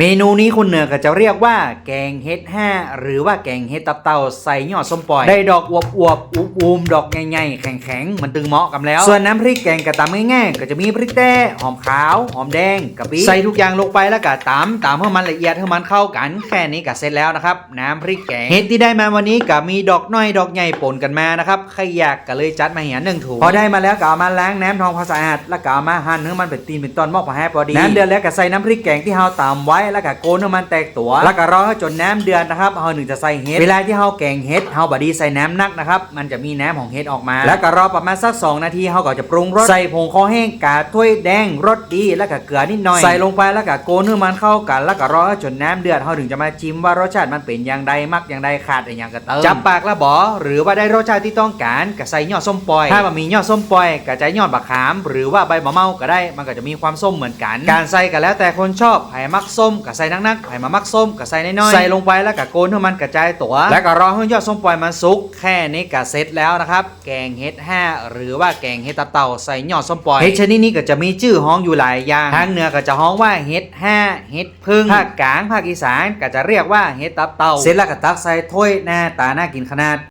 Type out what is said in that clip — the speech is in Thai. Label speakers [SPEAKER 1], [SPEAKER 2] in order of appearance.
[SPEAKER 1] เมนูนี้คนเหนือก็จะเรียกว่าแกงเห็ดห้าหรือว่าแกงเห็ดตับเต่าใส่ยอดส้มปล่อย ได้ดอกอวบอวบๆอุบอูมดอกใหญ่ๆแข็งๆมันตึงเหมาะกันแล้ว ส่วนน้ำพริกแกงกระตำง่ายๆก็จะมีพริกแต้หอมขาวหอมแดงกะปิใส่ทุกอย่างลงไปแล้วก็ตำตำให้มันละเอียดให้มันเข้ากันแค่นี้ก็เสร็จแล้วนะครับน้ำพริกแกงเห็ดที่ได้มาวันนี้ก็มีดอกน้อยดอกใหญ่ปนกันมานะครับใครอยากก็เลยจัดมาเหียหนึ่งถุงพอได้มาแล้วก็เอามาล้างน้ำทองภาษาอาดแล้วก็เอามาหั่นให้มันเป็นตีนเป็นตอนหมอกพอแห้พอดีน้ำเดือดแล้วก็ใส่น้ำพริกแกงที่เราตำไว้แล้วก็โกนให้มันแตกตัว แล้วก็รอให้จนน้ำเดือดนะครับเราหนึ่งจะใส่เห็ดเวลาที่เราแกงเห็ดเราบดดีใส่น้ำนักนะครับมันจะมีน้ำของเห็ดออกมา แล้วก็รอประมาณสัก 2 นาทีเราก็จะปรุงรสใส่ผงคอแห้งกาถ้วยแดงรสดีแล้วก็เกลือนิดหน่อยใส่ลงไปแล้วก็โกนให้มันเข้ากัน แล้วก็รอให้จนน้ำเดือดเราถึงจะมาชิมว่ารสชาติมันเป็นอย่างใดมักอย่างใดขาดอย่างก็เติมจับปากแล้วบอหรือว่าได้รสชาติที่ต้องการก็ใส่ยอดส้มปล่อย ถ้ามันมียอดส้มปล่อยก็จะยอดบักขาม หรือว่าใบมะเมาก็ได้มันก็จะมีความส้มเหมือนกัน การใส่ก็แล้วแต่คนชอบไผ่มักส้มก็ใส่นักๆไผ่มามักส้มก็ใส่น้อยๆใส่ลงไปแล้วก็โกนให้มันกระจายตัว แล้วก็รอให้ยอดส้มปล่อยมันสุกแค่นี้ก็เสร็จแล้วนะครับ แกงเห็ดห้าหรือว่าแกงเห็ดตับเต่าใส่ยอดส้มปล่อยเห็ดชนิดนี้ก็จะมีชื่อฮ้องอยู่หลายอย่างทางเหนือก็จะฮ้องว่าเห็ดห้าเห็ดพึ่งภาคกลางภาคอีสานก็จะเรียกว่าเห็ดตับเต่าเสร็จแล้วก็ตักใส่ถ้วยหน้าตาน่ากินขนาด